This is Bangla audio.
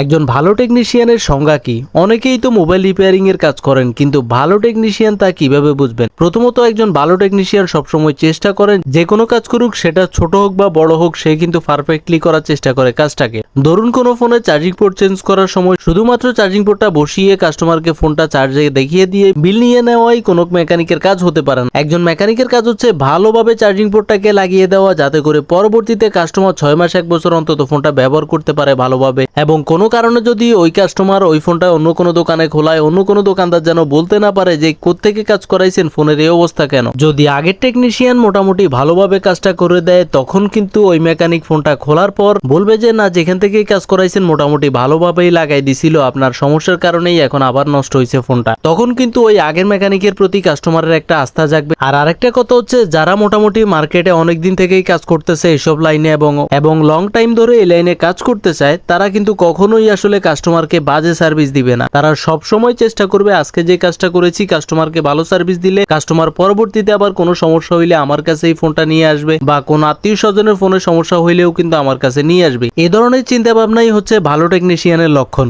একজন ভালো টেকনিশিয়ানের সংজ্ঞা কি? অনেকেই তো মোবাইল রিপেয়ারিং এর কাজ করেন, কিন্তু ভালো টেকনিশিয়ান তা কীভাবে বুঝবেন? প্রথমত একজন ভালো টেকনিশিয়ান সবসময় চেষ্টা করেন, যে কোনো কাজ করুক, সেটা ছোট হোক বা বড় হোক, সে কিন্তু পারফেক্টলি করার চেষ্টা করে কাজটাকে। ধরুন কোনো ফোনে চার্জিং পোর্ট চেঞ্জ করার সময় শুধুমাত্র চার্জিং পোর্টটা বসিয়ে কাস্টমারকে ফোনটা চার্জে দেখিয়ে দিয়ে বিল নিয়ে নেওয়াই কোনো মেকানিকের কাজ হতে পারে না। একজন মেকানিকের কাজ হচ্ছে ভালোভাবে চার্জিং পোর্টটাকে লাগিয়ে দেওয়া যাতে করে পরবর্তীতে কাস্টমার ছয় মাস এক বছর অন্তত ফোনটা ব্যবহার করতে পারে ভালোভাবে এবং কোনো কারণে যদি ওই কাস্টমার ওই ফোনটা অন্য কোনো দোকানে খোলায়, অন্য কোনো দোকানদার যেন বলতে না পারে যে কোত্থেকে কাজ করাইছেন ফোনের এই অবস্থা কেন? যদি আগের টেকনিশিয়ান মোটামুটি ভালোভাবে কাজটা করে দেয়, তখন কিন্তু ওই মেকানিক ফোনটা খোলার পর বলবে যে, না, যেখান থেকে কাজ করাইছেন, মোটামুটি ভালোভাবেই লাগাই দিছিল। আপনার সমস্যার কারণেই এখন আবার নষ্ট হয়েছে ফোনটা। তখন কিন্তু ওই আগের মেকানিকের প্রতি কাস্টমারের একটা আস্থা জাগবে। আর আরেকটা কথা হচ্ছে, যারা মোটামুটি মার্কেটে অনেক দিন থেকেই কাজ করতেছে এইসব লাইনে এবং এবং লং টাইম ধরে এই লাইনে কাজ করতে চায়, তারা কিন্তু কখনোই আসলে কাস্টমারকে বাজে সার্ভিস দিবে না। তারা সব সময় চেষ্টা করবে, আজকে যে কাজটা করেছি, কাস্টমারকে ভালো সার্ভিস দিলে কাস্টমার পরবর্তীতে আবার কোনো সমস্যা হইলে আমার কাছে এই ফোনটা নিয়ে আসবে, বা কোন আত্মীয় স্বজনের ফোনে সমস্যা হইলেও কিন্তু আমার কাছে নিয়ে আসবে। এ ধরনের চিন্তা ভাবনাই হচ্ছে ভালো টেকনিশিয়ানের লক্ষণ।